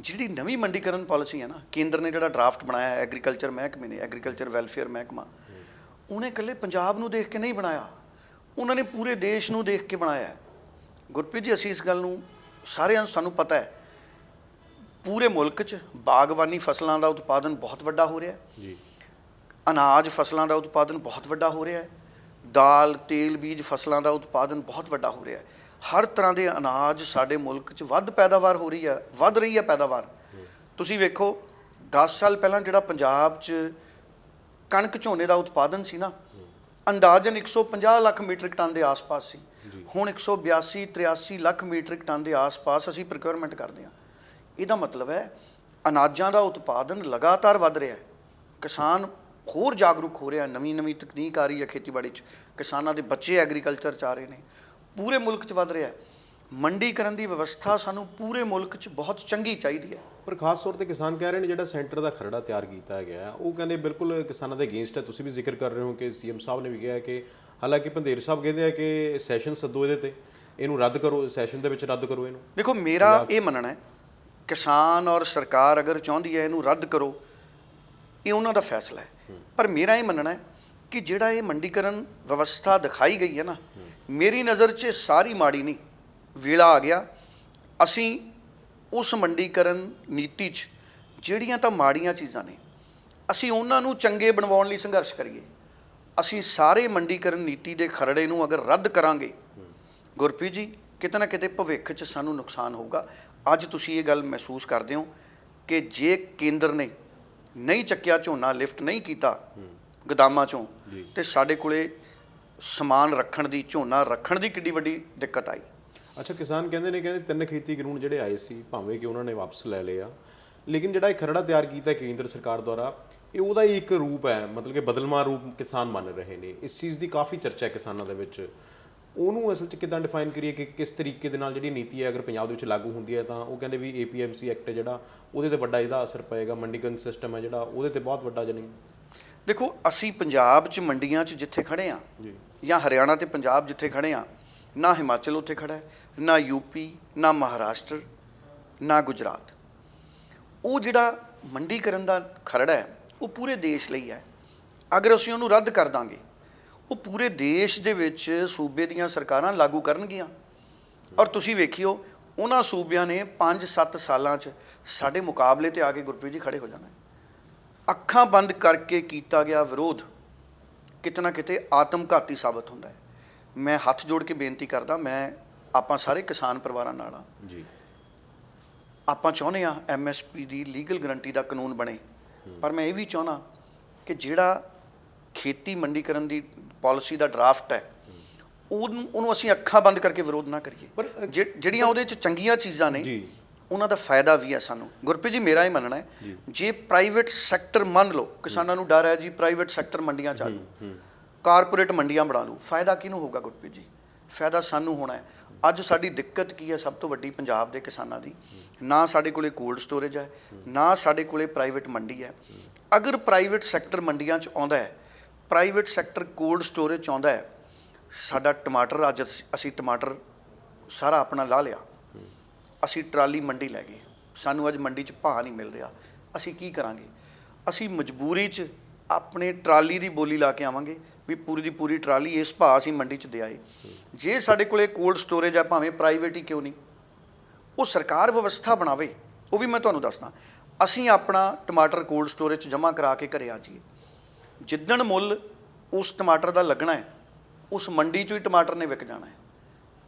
ਜਿਹੜੀ ਨਵੀਂ ਮੰਡੀਕਰਨ ਪਾਲਿਸੀ ਹੈ ਨਾ ਕੇਂਦਰ ਨੇ ਜਿਹੜਾ ਡਰਾਫਟ ਬਣਾਇਆ ਹੈ ਐਗਰੀਕਲਚਰ ਮਹਿਕਮੇ ਨੇ ਐਗਰੀਕਲਚਰ ਵੈਲਫੇਅਰ ਮਹਿਕਮਾ ਉਹਨੇ ਇਕੱਲੇ ਪੰਜਾਬ ਨੂੰ ਦੇਖ ਕੇ ਨਹੀਂ ਬਣਾਇਆ। ਉਹਨਾਂ ਨੇ ਪੂਰੇ ਦੇਸ਼ ਨੂੰ ਦੇਖ ਕੇ ਬਣਾਇਆ ਗੁਰਪ੍ਰੀਤ ਜੀ ਅਸੀਂ ਇਸ ਗੱਲ ਨੂੰ ਸਾਰਿਆਂ ਨੂੰ ਸਾਨੂੰ ਪਤਾ ਹੈ ਪੂਰੇ ਮੁਲਕ 'ਚ ਬਾਗਬਾਨੀ ਫਸਲਾਂ ਦਾ ਉਤਪਾਦਨ ਬਹੁਤ ਵੱਡਾ ਹੋ ਰਿਹਾ ਹੈ। ਜੀ। ਅਨਾਜ ਫਸਲਾਂ ਦਾ ਉਤਪਾਦਨ ਬਹੁਤ ਵੱਡਾ ਹੋ ਰਿਹਾ ਹੈ। ਦਾਲ ਤੇਲ ਬੀਜ ਫਸਲਾਂ ਦਾ ਉਤਪਾਦਨ ਬਹੁਤ ਵੱਡਾ ਹੋ ਰਿਹਾ ਹੈ। ਹਰ ਤਰ੍ਹਾਂ ਦੇ ਅਨਾਜ ਸਾਡੇ ਮੁਲਕ 'ਚ ਵੱਧ ਪੈਦਾਵਾਰ ਹੋ ਰਹੀ ਹੈ ਵੱਧ ਰਹੀ ਹੈ ਪੈਦਾਵਾਰ। ਤੁਸੀਂ ਵੇਖੋ 10 ਸਾਲ ਪਹਿਲਾਂ ਜਿਹੜਾ ਪੰਜਾਬ 'ਚ ਕਣਕ ਝੋਨੇ ਦਾ ਉਤਪਾਦਨ ਸੀ ਨਾ ਅੰਦਾਜ਼ਨ 150 ਲੱਖ ਮੀਟ੍ਰਿਕ ਟਨ ਦੇ ਆਸ-ਪਾਸ ਸੀ। ਹੁਣ 182 83 ਲੱਖ ਮੀਟ੍ਰਿਕ ਟਨ ਦੇ ਆਸ-ਪਾਸ ਅਸੀਂ ਪ੍ਰੋਕਿਉਰਮੈਂਟ ਕਰਦੇ ਹਾਂ। ਇਹਦਾ ਮਤਲਬ ਹੈ ਅਨਾਜਾਂ ਦਾ ਉਤਪਾਦਨ ਲਗਾਤਾਰ ਵੱਧ ਰਿਹਾ ਹੈ। ਕਿਸਾਨ ਹੋਰ ਜਾਗਰੂਕ ਹੋ ਰਿਹਾ ਨਵੀਂ ਨਵੀਂ ਤਕਨੀਕ ਆ ਰਹੀ ਹੈ ਖੇਤੀਬਾੜੀ 'ਚ। ਕਿਸਾਨਾਂ ਦੇ ਬੱਚੇ ਐਗਰੀਕਲਚਰ 'ਚ ਆ ਰਹੇ ਨੇ। ਪੂਰੇ ਮੁਲਕ 'ਚ ਵੱਧ ਰਿਹਾ ਮੰਡੀਕਰਨ ਦੀ ਵਿਵਸਥਾ ਸਾਨੂੰ ਪੂਰੇ ਮੁਲਕ 'ਚ ਬਹੁਤ ਚੰਗੀ ਚਾਹੀਦੀ ਹੈ। ਪਰ ਖਾਸ ਤੌਰ ਤੇ ਕਿਸਾਨ ਕਹਿ ਰਹੇ ਨੇ ਜਿਹੜਾ ਸੈਂਟਰ ਦਾ ਖਰੜਾ ਤਿਆਰ ਕੀਤਾ ਗਿਆ ਉਹ ਕਹਿੰਦੇ ਬਿਲਕੁਲ ਕਿਸਾਨਾਂ ਦੇ ਅਗੇਂਸਟ ਹੈ। ਤੁਸੀਂ ਵੀ ਜ਼ਿਕਰ ਕਰ ਰਹੇ ਹੋ ਕਿ ਸੀਐਮ ਸਾਹਿਬ ਨੇ ਵੀ ਕਿਹਾ ਕਿ ਹਾਲਾਂਕਿ ਪੰਧੇਰ ਸਾਹਿਬ ਕਹਿੰਦੇ ਆ ਕਿ ਸੈਸ਼ਨ ਸੱਦੋ ਇਹਦੇ ਤੇ ਇਹਨੂੰ ਰੱਦ ਕਰੋ ਸੈਸ਼ਨ ਦੇ ਵਿੱਚ ਰੱਦ ਕਰੋ ਇਹਨੂੰ। ਦੇਖੋ ਮੇਰਾ ਇਹ ਮੰਨਣਾ ਹੈ ਕਿਸਾਨ ਔਰ ਸਰਕਾਰ ਅਗਰ ਚਾਹੁੰਦੀ ਹੈ ਇਹਨੂੰ ਰੱਦ ਕਰੋ ਇਹ ਉਹਨਾਂ ਦਾ ਫੈਸਲਾ ਹੈ। ਪਰ ਮੇਰਾ ਇਹ ਮੰਨਣਾ ਹੈ ਕਿ ਜਿਹੜਾ ਇਹ ਮੰਡੀਕਰਨ ਵਿਵਸਥਾ ਦਿਖਾਈ ਗਈ ਹੈ ਨਾ ਮੇਰੀ ਨਜ਼ਰ 'ਚ ਸਾਰੀ ਮਾੜੀ ਨਹੀਂ। ਵੇਲਾ ਆ ਗਿਆ। ਅਸੀਂ ਉਸ ਮੰਡੀਕਰਨ ਨੀਤੀ 'ਚ ਜਿਹੜੀਆਂ ਤਾਂ ਮਾੜੀਆਂ ਚੀਜ਼ਾਂ ਨੇ ਅਸੀਂ ਉਹਨਾਂ ਨੂੰ ਚੰਗੇ ਬਣਵਾਉਣ ਲਈ ਸੰਘਰਸ਼ ਕਰੀਏ। ਅਸੀਂ ਸਾਰੇ ਮੰਡੀਕਰਨ ਨੀਤੀ ਦੇ ਖਰੜੇ ਨੂੰ ਅਗਰ ਰੱਦ ਕਰਾਂਗੇ ਗੁਰਪ੍ਰੀਤ ਜੀ ਕਿਤੇ ਨਾ ਕਿਤੇ ਭਵਿੱਖ 'ਚ ਸਾਨੂੰ ਨੁਕਸਾਨ ਹੋਊਗਾ। ਅੱਜ ਤੁਸੀਂ ਇਹ ਗੱਲ ਮਹਿਸੂਸ ਕਰਦੇ ਹੋ ਕਿ ਜੇ ਕੇਂਦਰ ਨੇ ਨਹੀਂ ਚੱਕਿਆ ਝੋਨਾ ਲਿਫਟ ਨਹੀਂ ਕੀਤਾ ਗੋਦਾਮਾਂ ਚੋਂ। ਤੇ ਸਾਡੇ ਕੋਲੇ ਸਮਾਨ ਰੱਖਣ ਦੀ ਝੋਨਾ ਰੱਖਣ ਦੀ ਕਿੱਡੀ ਵੱਡੀ ਦਿੱਕਤ ਆਈ। ਅੱਛਾ ਕਿਸਾਨ ਕਹਿੰਦੇ ਨੇ ਕਹਿੰਦੇ ਤਿੰਨ ਖੇਤੀ ਕਾਨੂੰਨ ਜਿਹੜੇ ਆਏ ਸੀ ਭਾਵੇਂ ਕਿ ਉਹਨਾਂ ਨੇ ਵਾਪਸ ਲੈ ਲਏ ਆ ਲੇਕਿਨ ਜਿਹੜਾ ਇਹ ਖਰੜਾ ਤਿਆਰ ਕੀਤਾ ਕੇਂਦਰ ਸਰਕਾਰ ਦੁਆਰਾ ਇਹ ਉਹਦਾ ਹੀ ਇੱਕ ਰੂਪ ਹੈ ਮਤਲਬ ਕਿ ਬਦਲਵਾਂ ਰੂਪ ਕਿਸਾਨ ਮੰਨ ਰਹੇ ਨੇ। ਇਸ ਚੀਜ਼ ਦੀ ਕਾਫੀ ਚਰਚਾ ਹੈ ਕਿਸਾਨਾਂ ਦੇ ਵਿੱਚ। ਉਹਨੂੰ ਅਸਲ 'ਚ ਕਿਦਾਂ ਡਿਫਾਈਨ ਕਰੀਏ ਕਿ ਕਿਸ ਤਰੀਕੇ ਦੇ ਨਾਲ ਜਿਹੜੀ ਨੀਤੀ ਹੈ ਅਗਰ ਪੰਜਾਬ ਦੇ ਵਿੱਚ ਲਾਗੂ ਹੁੰਦੀ ਹੈ ਤਾਂ ਉਹ ਕਹਿੰਦੇ ਵੀ ਏਪੀਐਮਸੀ ਐਕਟ ਹੈ ਜਿਹੜਾ ਉਹਦੇ ਤੇ ਵੱਡਾ ਇਹਦਾ ਅਸਰ ਪਏਗਾ ਮੰਡੀਕਰਨ ਸਿਸਟਮ ਹੈ ਜਿਹੜਾ ਉਹਦੇ ਤੇ ਬਹੁਤ ਵੱਡਾ ਜਾਨੀ ਦੇਖੋ ਅਸੀਂ ਪੰਜਾਬ 'ਚ ਮੰਡੀਆਂ 'ਚ ਜਿੱਥੇ ਖੜੇ ਆ ਜੀ। ਜਾਂ ਹਰਿਆਣਾ ਤੇ ਪੰਜਾਬ ਜਿੱਥੇ ਖੜੇ ਆ, ਨਾ ਹਿਮਾਚਲ ਉੱਥੇ ਖੜਾ ਹੈ, ਨਾ ਯੂਪੀ ਨਾ ਮਹਾਰਾਸ਼ਟਰ, ਨਾ ਗੁਜਰਾਤ। ਉਹ ਜਿਹੜਾ ਮੰਡੀਕਰਨ ਦਾ ਖਰੜਾ ਹੈ, ਉਹ ਪੂਰੇ ਦੇਸ਼ ਲਈ ਹੈ। ਅਗਰ ਅਸੀਂ ਉਹਨੂੰ ਰੱਦ ਕਰ ਦਾਂਗੇ, ਉਹ ਪੂਰੇ ਦੇਸ਼ ਦੇ ਵਿੱਚ ਸੂਬੇ ਦੀਆਂ ਸਰਕਾਰਾਂ ਲਾਗੂ ਕਰਨਗੀਆਂ। ਔਰ ਤੁਸੀਂ ਵੇਖਿਓ, ਉਹਨਾਂ ਸੂਬਿਆਂ ਨੇ 5-7 ਸਾਲਾਂ 'ਚ ਸਾਡੇ ਮੁਕਾਬਲੇ ਤੇ ਆ ਕੇ ਗੁਰਪ੍ਰੀਤ ਜੀ ਖੜੇ ਹੋ ਜਾਣਾ ਅੱਖਾਂ ਬੰਦ ਕਰਕੇ ਕੀਤਾ ਗਿਆ ਵਿਰੋਧ। ਕਿਤੇ ਨਾ ਕਿਤੇ ਆਤਮਘਾਤੀ ਸਾਬਤ ਹੁੰਦਾ ਹੈ। ਮੈਂ ਹੱਥ ਜੋੜ ਕੇ ਬੇਨਤੀ ਕਰਦਾ ਮੈਂ ਆਪਾਂ ਸਾਰੇ ਕਿਸਾਨ ਪਰਿਵਾਰਾਂ ਨਾਲ ਆ ਜੀ। ਆਪਾਂ ਚਾਹੁੰਦੇ ਆ ਐਮਐਸਪੀ ਦੀ ਲੀਗਲ ਗਰੰਟੀ ਦਾ ਕਾਨੂੰਨ ਬਣੇ। ਪਰ ਮੈਂ ਇਹ ਵੀ ਚਾਹੁੰਦਾ ਕਿ ਜਿਹੜਾ ਖੇਤੀ ਮੰਡੀਕਰਨ ਦੀ ਪਾਲਿਸੀ ਦਾ ਡਰਾਫਟ ਹੈ ਉਹਨੂੰ ਅਸੀਂ ਅੱਖਾਂ ਬੰਦ ਕਰਕੇ ਵਿਰੋਧ ਨਾ ਕਰੀਏ। ਪਰ, ਜਿਹੜੀਆਂ ਉਹਦੇ ਚ ਚੰਗੀਆਂ ਚੀਜ਼ਾਂ ਨੇ ਜੀ। ਉਹਨਾਂ ਦਾ ਫਾਇਦਾ ਵੀ ਹੈ ਸਾਨੂੰ। ਗੁਰਪ੍ਰੀਤ ਜੀ ਮੇਰਾ ਇਹ ਮੰਨਣਾ ਹੈ। ਜੀ। ਪ੍ਰਾਈਵੇਟ ਸੈਕਟਰ ਮੰਨ ਲਓ ਕਿਸਾਨਾਂ ਨੂੰ ਡਰ ਹੈ ਜੀ ਪ੍ਰਾਈਵੇਟ ਸੈਕਟਰ ਮੰਡੀਆਂ ਚ ਆ ਜਾਊ ਕਾਰਪੋਰੇਟ ਮੰਡੀਆਂ ਬਣਾ ਲੂ ਫਾਇਦਾ ਕਿਹਨੂੰ ਹੋਊਗਾ ਗੁਰਪ੍ਰੀਤ ਜੀ? ਫਾਇਦਾ ਸਾਨੂੰ ਹੋਣਾ ਹੈ। ਅੱਜ ਸਾਡੀ ਦਿੱਕਤ ਕੀ ਹੈ ਸਭ ਤੋਂ ਵੱਡੀ ਪੰਜਾਬ ਦੇ ਕਿਸਾਨਾਂ ਦੀ? ਨਾ ਸਾਡੇ ਕੋਲੇ ਕੋਲਡ ਸਟੋਰੇਜ ਹੈ ਨਾ ਸਾਡੇ ਕੋਲੇ ਪ੍ਰਾਈਵੇਟ ਮੰਡੀ ਹੈ। ਅਗਰ ਪ੍ਰਾਈਵੇਟ ਸੈਕਟਰ ਮੰਡੀਆਂ 'ਚ ਆਉਂਦਾ ਹੈ ਪ੍ਰਾਈਵੇਟ ਸੈਕਟਰ ਕੋਲਡ ਸਟੋਰੇਜ 'ਚ ਆਉਂਦਾ ਹੈ ਸਾਡਾ ਟਮਾਟਰ ਅੱਜ ਅਸੀਂ ਟਮਾਟਰ ਸਾਰਾ ਆਪਣਾ ਲਾ ਲਿਆ। ਅਸੀਂ ਟਰਾਲੀ ਮੰਡੀ ਲੈ ਗਏ। ਸਾਨੂੰ ਅੱਜ ਮੰਡੀ 'ਚ ਭਾਅ ਨਹੀਂ ਮਿਲ ਰਿਹਾ। ਅਸੀਂ ਕੀ ਕਰਾਂਗੇ? ਅਸੀਂ ਮਜਬੂਰੀ 'ਚ ਆਪਣੇ ਟਰਾਲੀ ਦੀ ਬੋਲੀ ਲਾ ਕੇ ਆਵਾਂਗੇ ਵੀ ਪੂਰੀ ਦੀ ਪੂਰੀ ਟਰਾਲੀ ਇਸ ਭਾਅ ਅਸੀਂ ਮੰਡੀ 'ਚ ਦੇ ਆਏ। ਜੇ ਸਾਡੇ ਕੋਲੇ ਕੋਲਡ ਸਟੋਰੇਜ ਆ, ਭਾਵੇਂ ਪ੍ਰਾਈਵੇਟ ਹੀ ਕਿਉਂ ਨਹੀਂ? ਉਹ ਸਰਕਾਰ ਵਿਵਸਥਾ ਬਣਾਵੇ, ਉਹ ਵੀ ਮੈਂ ਤੁਹਾਨੂੰ ਦੱਸਦਾ। ਅਸੀਂ ਆਪਣਾ ਟਮਾਟਰ ਕੋਲਡ ਸਟੋਰੇਜ 'ਚ ਜਮ੍ਹਾਂ ਕਰਾ ਕੇ ਘਰੇ ਆ ਜਾਈਏ। ਜਿੱਦਣ ਮੁੱਲ ਉਸ ਟਮਾਟਰ ਦਾ ਲੱਗਣਾ ਹੈ, ਉਸ ਮੰਡੀ 'ਚੋਂ ਹੀ ਟਮਾਟਰ ਨੇ ਵਿਕ ਜਾਣਾ ਹੈ।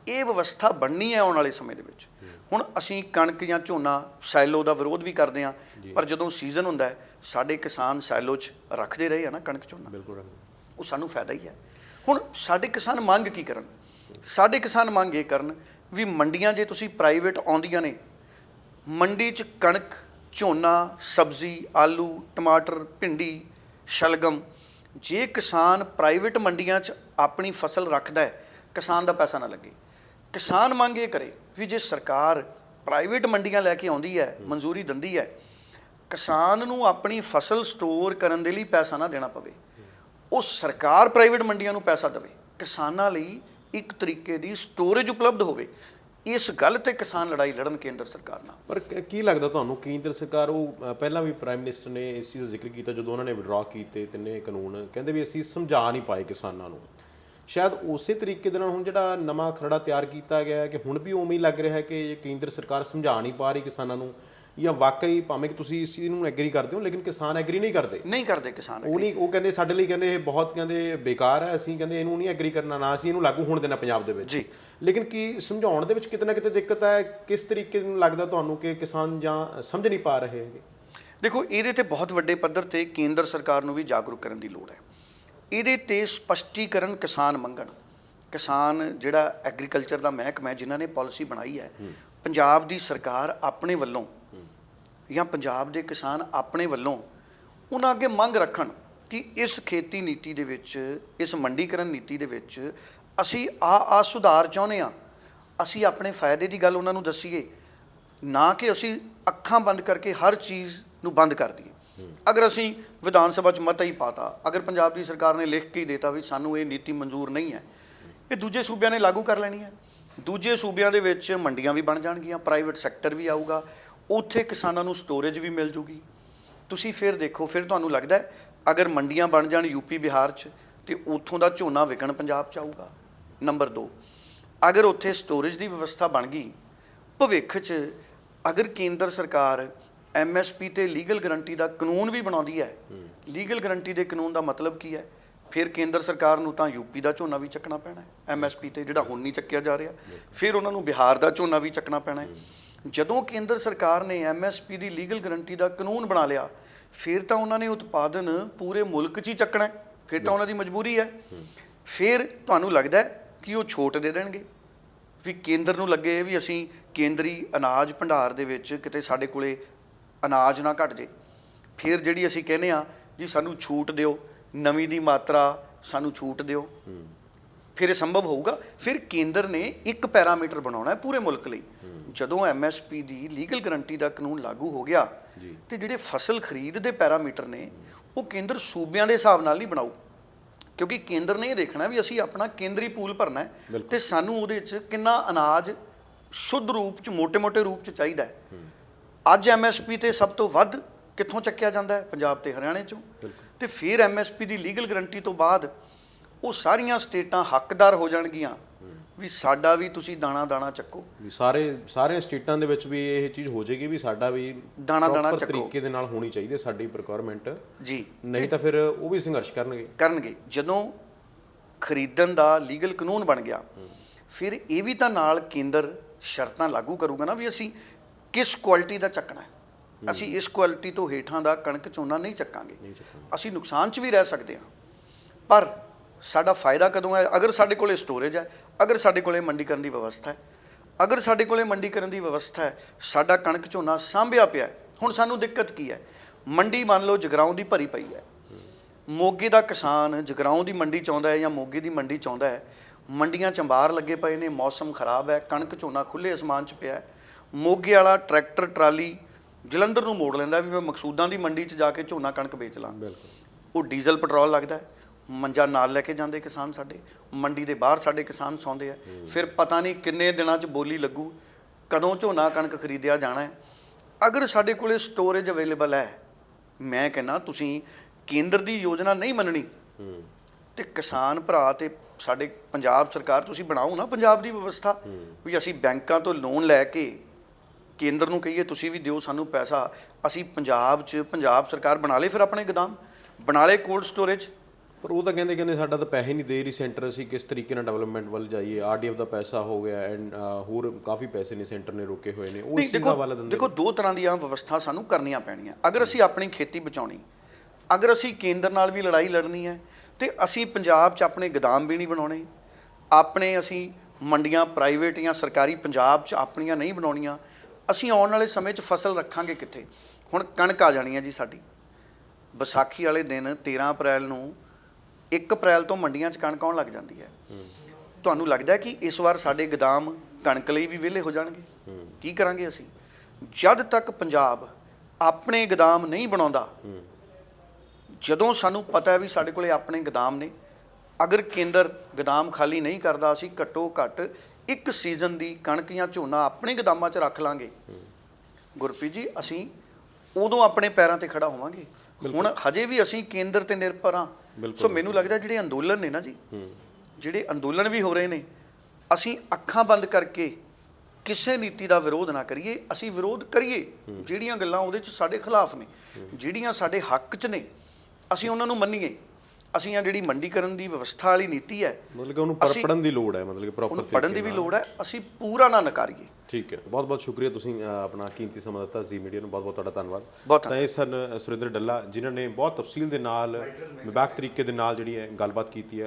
ਇਹ ਵਿਵਸਥਾ ਬਣਨੀ ਹੈ ਆਉਣ ਵਾਲੇ ਸਮੇਂ ਦੇ ਵਿੱਚ। ਹੁਣ ਅਸੀਂ ਕਣਕ ਜਾਂ ਝੋਨਾ ਸੈਲੋ ਦਾ ਵਿਰੋਧ ਵੀ ਕਰਦੇ ਹਾਂ ਪਰ ਜਦੋਂ ਸੀਜ਼ਨ ਹੁੰਦਾ ਹੈ ਸਾਡੇ ਕਿਸਾਨ ਸੈਲੋ 'ਚ ਰੱਖਦੇ ਰਹੇ ਆ ਨਾ ਕਣਕ ਝੋਨਾ। ਬਿਲਕੁਲ ਰੱਖਦੇ। ਉਹ ਸਾਨੂੰ ਫਾਇਦਾ ਹੀ ਹੈ। ਹੁਣ ਸਾਡੇ ਕਿਸਾਨ ਮੰਗ ਕੀ ਕਰਨ? ਸਾਡੇ ਕਿਸਾਨ ਮੰਗ ਇਹ ਕਰਨ ਵੀ ਮੰਡੀਆਂ ਜੇ ਤੁਸੀਂ ਪ੍ਰਾਈਵੇਟ ਆਉਂਦੀਆਂ ਨੇ ਮੰਡੀ 'ਚ ਕਣਕ ਝੋਨਾ ਸਬਜ਼ੀ ਆਲੂ ਟਮਾਟਰ ਭਿੰਡੀ ਸ਼ਲਗਮ ਜੇ ਕਿਸਾਨ ਪ੍ਰਾਈਵੇਟ ਮੰਡੀਆਂ 'ਚ ਆਪਣੀ ਫਸਲ ਰੱਖਦਾ ਹੈ ਕਿਸਾਨ ਦਾ ਪੈਸਾ ਨਾ ਲੱਗੇ। ਕਿਸਾਨ ਮੰਗ ਇਹ ਕਰੇ ਵੀ ਜੇ ਸਰਕਾਰ ਪ੍ਰਾਈਵੇਟ ਮੰਡੀਆਂ ਲੈ ਕੇ ਆਉਂਦੀ ਹੈ ਮਨਜ਼ੂਰੀ ਦਿੰਦੀ ਹੈ ਕਿਸਾਨ ਨੂੰ ਆਪਣੀ ਫਸਲ ਸਟੋਰ ਕਰਨ ਦੇ ਲਈ ਪੈਸਾ ਨਾ ਦੇਣਾ ਪਵੇ। ਉਹ ਸਰਕਾਰ ਪ੍ਰਾਈਵੇਟ ਮੰਡੀਆਂ ਨੂੰ ਪੈਸਾ ਦੇਵੇ। ਕਿਸਾਨਾਂ ਲਈ ਇੱਕ ਤਰੀਕੇ ਦੀ ਸਟੋਰੇਜ ਉਪਲਬਧ ਹੋਵੇ। ਇਸ ਗੱਲ ਤੇ ਕਿਸਾਨ ਲੜਾਈ ਲੜਨ ਕੇਂਦਰ ਸਰਕਾਰ ਨਾਲ। ਪਰ ਕ- ਲੱਗਦਾ ਤੁਹਾਨੂੰ? ਕੇਂਦਰ ਸਰਕਾਰ ਉਹ ਪਹਿਲਾਂ ਵੀ ਪ੍ਰਾਈਮ ਮਿਨਿਸਟਰ ਨੇ ਇਸ ਚੀਜ਼ ਦਾ ਜ਼ਿਕਰ ਕੀਤਾ ਜਦੋਂ ਉਹਨਾਂ ਨੇ ਵਿਡਰਾ ਕੀਤੇ ਤਿੰਨੇ ਕਾਨੂੰਨ। ਕਹਿੰਦੇ ਵੀ ਅਸੀਂ ਸਮਝਾ ਨਹੀਂ ਪਾਏ ਕਿਸਾਨਾਂ ਨੂੰ। ਸ਼ਾਇਦ ਉਸੇ ਤਰੀਕੇ ਦੇ ਨਾਲ ਹੁਣ ਜਿਹੜਾ ਨਵਾਂ ਖਰੜਾ ਤਿਆਰ ਕੀਤਾ ਗਿਆ ਹੈ ਕਿ ਹੁਣ ਵੀ ਉਵੇਂ ਹੀ ਲੱਗ ਰਿਹਾ ਹੈ ਕਿ ਕੇਂਦਰ ਸਰਕਾਰ ਸਮਝਾ ਨਹੀਂ ਪਾ ਰਹੀ ਕਿਸਾਨਾਂ ਨੂੰ ਜਾਂ ਵਾਕਈ ਭਾਵੇਂ ਕਿ ਤੁਸੀਂ ਇਸ ਨੂੰ ਐਗਰੀ ਕਰਦੇ ਹੋ ਲੇਕਿਨ ਕਿਸਾਨ ਐਗਰੀ ਨਹੀਂ ਕਰਦੇ। ਨਹੀਂ ਕਰਦੇ ਕਿਸਾਨ ਉਹ ਨਹੀਂ ਉਹ ਕਹਿੰਦੇ ਸਾਡੇ ਲਈ ਕਹਿੰਦੇ ਇਹ ਬਹੁਤ ਕਹਿੰਦੇ ਬੇਕਾਰ ਹੈ ਅਸੀਂ ਕਹਿੰਦੇ ਇਹਨੂੰ ਨਹੀਂ ਐਗਰੀ ਕਰਨਾ ਨਾ ਅਸੀਂ ਇਹਨੂੰ ਲਾਗੂ ਹੋਣ ਦੇਣਾ ਪੰਜਾਬ ਦੇ ਵਿੱਚ। ਜੀ। ਲੇਕਿਨ ਕੀ ਸਮਝਾਉਣ ਦੇ ਵਿੱਚ ਕਿਤੇ ਨਾ ਕਿਤੇ ਦਿੱਕਤ ਹੈ ਕਿਸ ਤਰੀਕੇ ਨੂੰ ਲੱਗਦਾ ਤੁਹਾਨੂੰ ਕਿ ਕਿਸਾਨ ਜਾਂ ਸਮਝ ਨਹੀਂ ਪਾ ਰਹੇ ਹੈਗੇ? ਦੇਖੋ ਇਹਦੇ ਤੇ ਬਹੁਤ ਵੱਡੇ ਪੱਧਰ ਤੇ ਕੇਂਦਰ ਸਰਕਾਰ ਨੂੰ ਵੀ ਜਾਗਰੂਕ ਕਰਨ ਦੀ ਲੋੜ ਹੈ। ਇਹਦੇ ਤੇ ਸਪਸ਼ਟੀਕਰਨ ਕਿਸਾਨ ਮੰਗਣ। ਕਿਸਾਨ ਜਿਹੜਾ ਐਗਰੀਕਲਚਰ ਦਾ ਮਹਿਕਮਾ ਜਿਨ੍ਹਾਂ ਨੇ ਪਾਲਿਸੀ ਬਣਾਈ ਹੈ ਪੰਜਾਬ ਦੀ ਸਰਕਾਰ ਆਪਣੇ ਵੱਲੋਂ ਜਾਂ ਪੰਜਾਬ ਦੇ ਕਿਸਾਨ ਆਪਣੇ ਵੱਲੋਂ ਉਹਨਾਂ ਅੱਗੇ ਮੰਗ ਰੱਖਣ ਕਿ ਇਸ ਖੇਤੀ ਨੀਤੀ ਦੇ ਵਿੱਚ ਇਸ ਮੰਡੀਕਰਨ ਨੀਤੀ ਦੇ ਵਿੱਚ ਅਸੀਂ ਆ ਆ ਸੁਧਾਰ ਚਾਹੁੰਦੇ ਆ ਅਸੀਂ ਆਪਣੇ ਫਾਇਦੇ ਦੀ ਗੱਲ ਉਹਨਾਂ ਨੂੰ ਦੱਸੀਏ ਨਾ ਕਿ ਅਸੀਂ ਅੱਖਾਂ ਬੰਦ ਕਰਕੇ ਹਰ ਚੀਜ਼ ਨੂੰ ਬੰਦ ਕਰ ਦਈਏ। ਅਗਰ ਅਸੀਂ ਵਿਧਾਨ ਸਭਾ 'ਚ ਮਤਾ ਹੀ ਪਾਤਾ, ਅਗਰ ਪੰਜਾਬ ਦੀ ਸਰਕਾਰ ਨੇ ਲਿਖ ਕੇ ਹੀ ਦੇਤਾ ਵੀ ਸਾਨੂੰ ਇਹ ਨੀਤੀ ਮਨਜ਼ੂਰ ਨਹੀਂ ਹੈ, ਇਹ ਦੂਜੇ ਸੂਬਿਆਂ ਨੇ ਲਾਗੂ ਕਰ ਲੈਣੀ ਹੈ। ਦੂਜੇ ਸੂਬਿਆਂ ਦੇ ਵਿੱਚ ਮੰਡੀਆਂ ਵੀ ਬਣ ਜਾਣਗੀਆਂ ਪ੍ਰਾਈਵੇਟ ਸੈਕਟਰ ਵੀ ਆਊਗਾ, ਉੱਥੇ ਕਿਸਾਨਾਂ ਨੂੰ ਸਟੋਰੇਜ ਵੀ ਮਿਲ ਜੂਗੀ। ਤੁਸੀਂ ਫਿਰ ਦੇਖੋ, ਫਿਰ ਤੁਹਾਨੂੰ ਲੱਗਦਾ ਅਗਰ ਮੰਡੀਆਂ ਬਣ ਜਾਣ ਯੂਪੀ ਬਿਹਾਰ 'ਚ, ਤੇ ਉੱਥੋਂ ਦਾ ਝੋਨਾ ਵਿਕਣ ਪੰਜਾਬ 'ਚ ਆਊਗਾ। ਨੰਬਰ 2 ਅਗਰ ਉੱਥੇ ਸਟੋਰੇਜ ਦੀ ਵਿਵਸਥਾ ਬਣ ਗਈ, ਭਵਿੱਖ 'ਚ ਅਗਰ ਕੇਂਦਰ ਸਰਕਾਰ ਐਮਐਸਪੀ ਤੇ ਲੀਗਲ ਗਰੰਟੀ ਦਾ ਕਾਨੂੰਨ ਵੀ ਬਣਾਉਂਦੀ ਹੈ। ਲੀਗਲ ਗਰੰਟੀ ਦੇ ਕਾਨੂੰਨ ਦਾ ਮਤਲਬ ਕੀ ਹੈ? ਫਿਰ ਕੇਂਦਰ ਸਰਕਾਰ ਨੂੰ ਤਾਂ ਯੂਪੀ ਦਾ ਝੋਨਾ ਵੀ ਚੱਕਣਾ ਪੈਣਾ ਹੈ। ਐਮਐਸਪੀ ਤੇ ਜਿਹੜਾ ਹੁਣ ਨਹੀਂ ਚੱਕਿਆ ਜਾ ਰਿਹਾ, ਫਿਰ ਉਹਨਾਂ ਨੂੰ ਬਿਹਾਰ ਦਾ ਝੋਨਾ ਵੀ ਚੱਕਣਾ ਪੈਣਾ ਹੈ। ਜਦੋਂ ਕੇਂਦਰ ਸਰਕਾਰ ਨੇ ਐਮਐਸਪੀ ਦੀ ਲੀਗਲ ਗਰੰਟੀ ਦਾ ਕਾਨੂੰਨ ਬਣਾ ਲਿਆ, ਫਿਰ ਤਾਂ ਉਹਨਾਂ ਨੇ ਉਤਪਾਦਨ ਪੂਰੇ ਮੁਲਕ 'ਚ ਹੀ ਚੱਕਣਾ ਹੈ। ਫਿਰ ਤਾਂ ਉਹਨਾਂ ਦੀ ਮਜਬੂਰੀ ਹੈ। ਫਿਰ ਤੁਹਾਨੂੰ ਲੱਗਦਾ ਕਿ ਉਹ ਛੋਟ ਦੇ ਦੇਣਗੇ? ਵੀ ਕੇਂਦਰ ਨੂੰ ਲੱਗੇ ਵੀ ਅਸੀਂ ਕੇਂਦਰੀ ਅਨਾਜ ਭੰਡਾਰ ਦੇ ਵਿੱਚ ਕਿਤੇ ਸਾਡੇ ਕੋਲੇ ਅਨਾਜ ਨਾ ਘਟ ਜੇ। ਫਿਰ ਜਿਹੜੀ ਅਸੀਂ ਕਹਿੰਦੇ ਆ ਜੀ ਸਾਨੂੰ ਛੂਟ ਦਿਓ ਨਵੀਂ ਦੀ ਮਾਤਰਾ ਸਾਨੂੰ ਛੂਟ ਦਿਓ। ਫਿਰ ਇਹ ਸੰਭਵ ਹੋਊਗਾ। ਫਿਰ ਕੇਂਦਰ ਨੇ ਇੱਕ ਪੈਰਾਮੀਟਰ ਬਣਾਉਣਾ ਹੈ ਪੂਰੇ ਮੁਲਕ ਲਈ। ਜਦੋਂ ਐਮਐਸਪੀ ਦੀ ਲੀਗਲ ਗਰੰਟੀ ਦਾ ਕਾਨੂੰਨ ਲਾਗੂ ਹੋ ਗਿਆ ਤੇ ਜਿਹੜੇ ਫਸਲ ਖਰੀਦ ਦੇ ਪੈਰਾਮੀਟਰ ਨੇ ਉਹ ਕੇਂਦਰ ਸੂਬਿਆਂ ਦੇ ਹਿਸਾਬ ਨਾਲ ਨਹੀਂ ਬਣਾਉ ਕਿਉਂਕਿ ਕੇਂਦਰ ਨੇ ਇਹ ਦੇਖਣਾ ਵੀ ਅਸੀਂ ਆਪਣਾ ਕੇਂਦਰੀ ਪੂਲ ਭਰਨਾ ਹੈ ਤੇ ਸਾਨੂੰ ਉਹਦੇ ਵਿੱਚ ਕਿੰਨਾ ਅਨਾਜ ਸ਼ੁੱਧ ਰੂਪ ਚ ਮੋٹے-ਮੋٹے ਰੂਪ ਚ ਚਾਹੀਦਾ ਹੈ। ਅੱਜ ਐਮਐਸਪੀ ਤੇ ਸਭ ਤੋਂ ਵੱਧ ਕਿੱਥੋਂ ਚੱਕਿਆ ਜਾਂਦਾ ਹੈ? ਪੰਜਾਬ ਤੇ ਹਰਿਆਣੇ 'ਚੋਂ। ਤੇ ਫਿਰ ਐਮਐਸਪੀ ਦੀ ਲੀਗਲ ਗਰੰਟੀ ਤੋਂ ਬਾਅਦ ਉਹ ਸਾਰੀਆਂ ਸਟੇਟਾਂ ਹੱਕਦਾਰ ਹੋ ਜਾਣਗੀਆਂ। ਵੀ ਸਾਡਾ ਵੀ ਤੁਸੀਂ ਦਾਣਾ ਦਾਣਾ ਚੱਕੋ। ਵੀ ਸਾਰੇ ਸਾਰੇ ਸਟੇਟਾਂ ਦੇ ਵਿੱਚ ਵੀ ਇਹ ਚੀਜ਼ ਹੋ ਜਾਏਗੀ ਵੀ ਸਾਡਾ ਵੀ ਦਾਣਾ ਦਾਣਾ ਚੱਕੋ। ਤਰੀਕੇ ਦੇ ਨਾਲ ਹੋਣੀ ਚਾਹੀਦੀ ਸਾਡੀ ਪ੍ਰੋਕਿਉਰਮੈਂਟ ਜੀ। ਨਹੀਂ ਤਾਂ ਫਿਰ ਉਹ ਵੀ ਸੰਘਰਸ਼ ਕਰਨਗੇ। ਕਰਨਗੇ। ਜਦੋਂ ਖਰੀਦਣ ਦਾ ਲੀਗਲ ਕਾਨੂੰਨ ਬਣ ਗਿਆ ਫਿਰ ਇਹ ਵੀ ਤਾਂ ਨਾਲ ਕੇਂਦਰ ਸ਼ਰਤਾਂ ਲਾਗੂ ਕਰੂਗਾ ਨਾ ਵੀ ਅਸੀਂ ਕਿਸ ਕੁਆਲਿਟੀ ਦਾ ਚੱਕਣਾ ਹੈ? ਅਸੀਂ ਇਸ ਕੁਆਲਿਟੀ ਤੋਂ ਹੇਠਾਂ ਦਾ ਕਣਕ ਝੋਨਾ ਨਹੀਂ ਚੱਕਾਂਗੇ। ਅਸੀਂ ਨੁਕਸਾਨ 'ਚ ਵੀ ਰਹਿ ਸਕਦੇ ਹਾਂ। ਪਰ ਸਾਡਾ ਫਾਇਦਾ ਕਦੋਂ ਹੈ? ਅਗਰ ਸਾਡੇ ਕੋਲੇ ਸਟੋਰੇਜ ਹੈ ਅਗਰ ਸਾਡੇ ਕੋਲੇ ਮੰਡੀਕਰਨ ਦੀ ਵਿਵਸਥਾ ਹੈ ਅਗਰ ਸਾਡੇ ਕੋਲੇ ਮੰਡੀਕਰਨ ਦੀ ਵਿਵਸਥਾ ਹੈ ਸਾਡਾ ਕਣਕ ਝੋਨਾ ਸਾਂਭਿਆ ਪਿਆ। ਹੁਣ ਸਾਨੂੰ ਦਿੱਕਤ ਕੀ ਹੈ? ਮੰਡੀ ਮੰਨ ਲਓ ਜਗਰਾਉਂ ਦੀ ਭਰੀ ਪਈ ਹੈ। ਮੋਗੇ ਦਾ ਕਿਸਾਨ ਜਗਰਾਉਂ ਦੀ ਮੰਡੀ ਚਾਹੁੰਦਾ ਹੈ ਜਾਂ ਮੋਗੇ ਦੀ ਮੰਡੀ ਚਾਹੁੰਦਾ ਹੈ। ਮੰਡੀਆਂ ਚ ਅੰਬਾਰ ਲੱਗੇ ਪਏ ਨੇ ਮੌਸਮ ਖਰਾਬ ਹੈ ਕਣਕ ਝੋਨਾ ਖੁੱਲੇ ਅਸਮਾਨ 'ਚ ਪਿਆ ਹੈ। ਮੋਗੇ ਵਾਲਾ ਟਰੈਕਟਰ ਟਰਾਲੀ ਜਲੰਧਰ ਨੂੰ ਮੋੜ ਲੈਂਦਾ ਵੀ ਮੈਂ ਮਕਸੂਦਾਂ ਦੀ ਮੰਡੀ 'ਚ ਜਾ ਕੇ ਝੋਨਾ ਕਣਕ ਵੇਚ ਲਾਂ। ਬਿਲਕੁਲ। ਉਹ ਡੀਜ਼ਲ ਪੈਟਰੋਲ ਲੱਗਦਾ ਮੰਜਾ ਨਾਲ ਲੈ ਕੇ ਜਾਂਦੇ ਕਿਸਾਨ ਸਾਡੇ। ਮੰਡੀ ਦੇ ਬਾਹਰ ਸਾਡੇ ਕਿਸਾਨ ਸੌਂਦੇ ਆ। ਫਿਰ ਪਤਾ ਨਹੀਂ ਕਿੰਨੇ ਦਿਨਾਂ 'ਚ ਬੋਲੀ ਲੱਗੂ ਕਦੋਂ ਝੋਨਾ ਕਣਕ ਖਰੀਦਿਆ ਜਾਣਾ ਹੈ। ਅਗਰ ਸਾਡੇ ਕੋਲੇ ਸਟੋਰੇਜ ਅਵੇਲੇਬਲ ਹੈ ਮੈਂ ਕਹਿੰਨਾ ਤੁਸੀਂ ਕੇਂਦਰ ਦੀ ਯੋਜਨਾ ਨਹੀਂ ਮੰਨਣੀ ਤੇ ਕਿਸਾਨ ਭਰਾ ਤੇ ਸਾਡੇ ਪੰਜਾਬ ਸਰਕਾਰ ਤੁਸੀਂ ਬਣਾਓ ਨਾ ਪੰਜਾਬ ਦੀ ਵਿਵਸਥਾ ਵੀ ਅਸੀਂ ਬੈਂਕਾਂ ਤੋਂ ਲੋਨ ਲੈ ਕੇ ਕੇਂਦਰ ਨੂੰ ਕਹੀਏ ਤੁਸੀਂ ਵੀ ਦਿਓ ਸਾਨੂੰ ਪੈਸਾ। ਅਸੀਂ ਪੰਜਾਬ 'ਚ ਪੰਜਾਬ ਸਰਕਾਰ ਬਣਾ ਲੇ ਫਿਰ ਆਪਣੇ ਗੋਦਾਮ। ਬਣਾ ਲੇ ਕੋਲਡ ਸਟੋਰੇਜ ਪਰ ਉਹ ਤਾਂ ਕਹਿੰਦੇ ਕਹਿੰਦੇ ਸਾਡਾ ਤਾਂ ਪੈਸੇ ਨਹੀਂ ਦੇ ਰਹੀ ਸੈਂਟਰ ਅਸੀਂ ਕਿਸ ਤਰੀਕੇ ਨਾਲ ਡਿਵੈਲਪਮੈਂਟ ਵੱਲ ਜਾਈਏ। ਆਰਡੀਐਫ ਦਾ ਪੈਸਾ ਹੋ ਗਿਆ ਐਂਡ ਹੋਰ ਕਾਫੀ ਪੈਸੇ ਨੇ ਸੈਂਟਰ ਨੇ ਰੋਕੇ ਹੋਏ ਨੇ। ਉਹ ਇਸ ਦਾ ਵਾਲਾ ਦਿੰਦੇ ਦੇਖੋ ਦੋ ਤਰ੍ਹਾਂ ਦੀਆਂ ਵਿਵਸਥਾ ਸਾਨੂੰ ਕਰਨੀਆਂ ਪੈਣੀਆਂ। ਅਗਰ ਅਸੀਂ ਆਪਣੀ ਖੇਤੀ ਬਚਾਉਣੀ ਅਗਰ ਅਸੀਂ ਕੇਂਦਰ ਨਾਲ ਵੀ ਲੜਾਈ ਲੜਨੀ ਹੈ ਤੇ ਅਸੀਂ ਪੰਜਾਬ 'ਚ ਆਪਣੇ ਗੋਦਾਮ ਵੀ ਨਹੀਂ ਬਣਾਉਣੇ। ਆਪਣੇ ਅਸੀਂ ਮੰਡੀਆਂ ਪ੍ਰਾਈਵੇਟ ਜਾਂ ਸਰਕਾਰੀ ਪੰਜਾਬ 'ਚ ਆਪਣੀਆਂ ਨਹੀਂ ਬਣਾਉਣੀਆਂ। ਅਸੀਂ ਆਉਣ ਵਾਲੇ ਸਮੇਂ 'ਚ ਫਸਲ ਰੱਖਾਂਗੇ ਕਿੱਥੇ? ਹੁਣ ਕਣਕ ਆ ਜਾਣੀ ਹੈ ਜੀ ਸਾਡੀ। ਵਿਸਾਖੀ ਵਾਲੇ ਦਿਨ 13 ਅਪ੍ਰੈਲ ਨੂੰ 1 ਅਪ੍ਰੈਲ ਤੋਂ ਮੰਡੀਆਂ 'ਚ ਕਣਕ ਆਉਣ ਲੱਗ ਜਾਂਦੀ ਹੈ। ਤੁਹਾਨੂੰ ਲੱਗਦਾ ਕਿ ਇਸ ਵਾਰ ਸਾਡੇ ਗੋਦਾਮ ਕਣਕ ਲਈ ਵੀ ਵਿਹਲੇ ਹੋ ਜਾਣਗੇ? ਕੀ ਕਰਾਂਗੇ ਅਸੀਂ? ਜਦ ਤੱਕ ਪੰਜਾਬ ਆਪਣੇ ਗਦਾਮ ਨਹੀਂ ਬਣਾਉਂਦਾ, ਜਦੋਂ ਸਾਨੂੰ ਪਤਾ ਹੈ ਵੀ ਸਾਡੇ ਕੋਲੇ ਆਪਣੇ ਗੋਦਾਮ ਨੇ, ਅਗਰ ਕੇਂਦਰ ਗੋਦਾਮ ਖਾਲੀ ਨਹੀਂ ਕਰਦਾ, ਅਸੀਂ ਘੱਟੋ ਘੱਟ ਇੱਕ ਸੀਜ਼ਨ ਦੀ ਕਣਕ ਜਾਂ ਝੋਨਾ ਆਪਣੇ ਗੋਦਾਮਾਂ 'ਚ ਰੱਖ ਲਾਂਗੇ। ਗੁਰਪ੍ਰੀਤ ਜੀ ਅਸੀਂ ਉਦੋਂ ਆਪਣੇ ਪੈਰਾਂ ਤੇ ਖੜਾ ਹੋਵਾਂਗੇ। ਹੁਣ ਹਜੇ ਵੀ ਅਸੀਂ ਕੇਂਦਰ ਤੇ ਨਿਰਭਰ ਬਿਲਕੁਲ। ਸੋ ਮੈਨੂੰ ਲੱਗਦਾ ਜਿਹੜੇ ਅੰਦੋਲਨ ਨੇ ਨਾ ਜੀ ਜਿਹੜੇ ਅੰਦੋਲਨ ਵੀ ਹੋ ਰਹੇ ਨੇ ਅਸੀਂ ਅੱਖਾਂ ਬੰਦ ਕਰਕੇ ਕਿਸੇ ਨੀਤੀ ਦਾ ਵਿਰੋਧ ਨਾ ਕਰੀਏ ਅਸੀਂ ਵਿਰੋਧ ਕਰੀਏ। ਜਿਹੜੀਆਂ ਗੱਲਾਂ ਉਹਦੇ ਚ ਸਾਡੇ ਖਿਲਾਫ ਨੇ ਜਿਹੜੀਆਂ ਸਾਡੇ ਹੱਕ 'ਚ ਨੇ ਅਸੀਂ ਉਹਨਾਂ ਨੂੰ ਮੰਨੀਏ। ਅਸੀਂ ਆ ਜਿਹੜੀ ਮੰਡੀਕਰਨ ਦੀ ਵਿਵਸਥਾ ਵਾਲੀ ਨੀਤੀ ਹੈ ਮਤਲਬ ਕਿ ਉਹਨੂੰ ਪੜਨ ਦੀ ਲੋੜ ਹੈ ਮਤਲਬ ਕਿ ਪ੍ਰੋਪਰ ਉਹਨੂੰ ਪੜਨ ਦੀ ਵੀ ਲੋੜ ਹੈ ਅਸੀਂ ਪੂਰਾ ਨਾ ਨਕਾਰੀਏ। ਠੀਕ ਹੈ। ਬਹੁਤ ਬਹੁਤ ਸ਼ੁਕਰੀਆ ਤੁਸੀਂ ਆਪਣਾ ਕੀਮਤੀ ਸਮਾਂ ਦਿੱਤਾ ਜ਼ੀ ਮੀਡੀਆ ਨੂੰ। ਬਹੁਤ ਬਹੁਤ ਤੁਹਾਡਾ ਧੰਨਵਾਦ। ਬਹੁਤ ਤਾਂ ਇਹ ਸਨ ਸੁਰਿੰਦਰ ਡੱਲਾ ਜਿਨ੍ਹਾਂ ਨੇ ਬਹੁਤ ਤਫਸੀਲ ਦੇ ਨਾਲ ਵਿਭਾਗ ਤਰੀਕੇ ਦੇ ਨਾਲ ਜਿਹੜੀ ਹੈ ਗੱਲਬਾਤ ਕੀਤੀ ਹੈ।